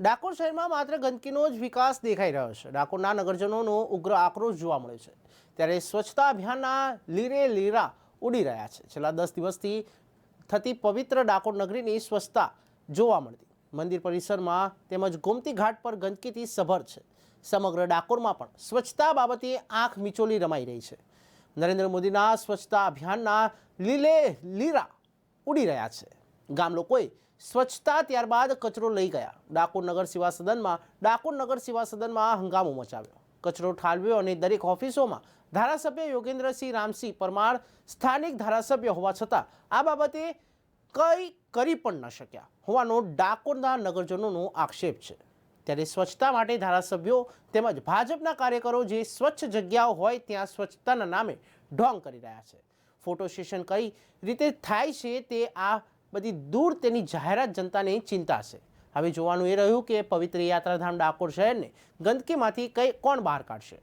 ડાકોર શહેરમાં માત્ર ગંદકીનો જ વિકાસ દેખાઈ રહ્યો છે. ડાકોરના નગરજનોનો ઉગ્ર આક્રોશ જોવા મળે છે. ત્યારે સ્વચ્છતા અભિયાનના લીરે લીરા ઉડી રહ્યા છે. છેલ્લા દસ દિવસથી થતી પવિત્ર ડાકોર નગરીની સ્વચ્છતા જોવા મળતી. મંદિર પરિસરમાં તેમજ ગોમતી ઘાટ પર ગંદકીથી સભર છે. સમગ્ર ડાકોરમાં પણ સ્વચ્છતા બાબતે આંખ મિચોલી રમાઈ રહી છે. નરેન્દ્ર મોદીના સ્વચ્છતા અભિયાનના લીલે લીરા ઉડી રહ્યા છે. ગામ લોકોએ સ્વચ્છતા ત્યારબાદ કચરો લઈ ગયા. ડાકોર નગર સેવા સદનમાં ડાકોર નગર સેવા સદનમાં હંગામો મચાવ્યો. કચરો ઠાલવ્યો અને દરેક ઓફિસોમાં ધારાસભ્ય યોગેન્દ્રસિંહ રામસિંહ પરમાર સ્થાનિક ધારાસભ્ય હોવા છતાં આ બાબતે કંઈ કરી પણ ન શક્યા. હોવાનો ડાકોરના નગરજનોનો આક્ષેપ છે. ત્યારે સ્વચ્છતા માટે ધારાસભ્યો તેમજ ભાજપના કાર્યકરો જે સ્વચ્છ જગ્યાઓ હોય ત્યાં સ્વચ્છતાના નામે ઢોંગ કરી રહ્યા છે. ફોટો સેશન કઈ રીતે થાય છે તે આ બધી દૂર તેની જાહેરાત જનતાને ચિંતા છે. હવે જોવાનું એ રહ્યું કે પવિત્ર યાત્રાધામ ડાકોર શહેરને ગંદકીમાંથી કઈ કોણ બહાર કાઢશે?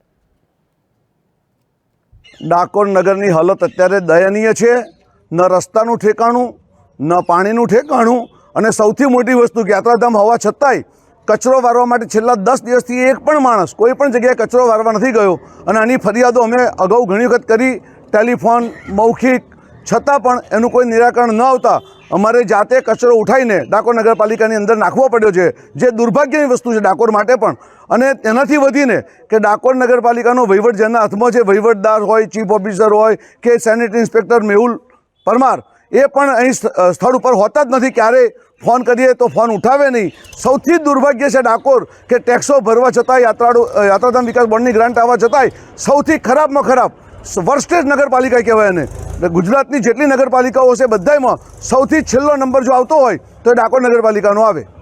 ડાકોર નગરની હાલત અત્યારે દયનીય છે. ન રસ્તાનું ઠેકાણું, ન પાણીનું ઠેકાણું અને સૌથી મોટી વસ્તુ યાત્રાધામ હોવા છતાંય કચરો વારવા માટે છેલ્લા દસ દિવસથી એક પણ માણસ કોઈ પણ જગ્યાએ કચરો વારવા નથી ગયો. અને આની ફરિયાદો અમે અગાઉ ઘણી વખત કરી, ટેલિફોન, મૌખિક છતાં પણ એનું કોઈ નિરાકરણ ન આવતા અમારે જાતે કચરો ઉઠાવીને ડાકોર નગરપાલિકાની અંદર નાખવો પડ્યો છે. જે દુર્ભાગ્યની વસ્તુ છે ડાકોર માટે પણ. અને તેનાથી વધીને કે ડાકોર નગરપાલિકાનો વહીવટ જેના હાથમાં છે વહીવટદાર હોય, ચીફ ઓફિસર હોય કે સેનેટરી ઇન્સ્પેક્ટર મેહુલ પરમાર, એ પણ અહીં સ્થળ ઉપર હોતા જ નથી. ક્યારેય ફોન કરીએ તો ફોન ઉઠાવે નહીં. સૌથી દુર્ભાગ્ય છે ડાકોર કે ટેક્સો ભરવા છતાંય યાત્રાળુ યાત્રાધામ વિકાસ બોર્ડની ગ્રાન્ટ આવવા છતાંય સૌથી ખરાબમાં ખરાબ વર્સ્ટેજ નગરપાલિકા કહેવાય એને. ગુજરાતની જેટલી નગરપાલિકાઓ છે બધાયમાં સૌથી છેલ્લો નંબર જો આવતો હોય તો એ ડાકોર નગરપાલિકાનો આવે.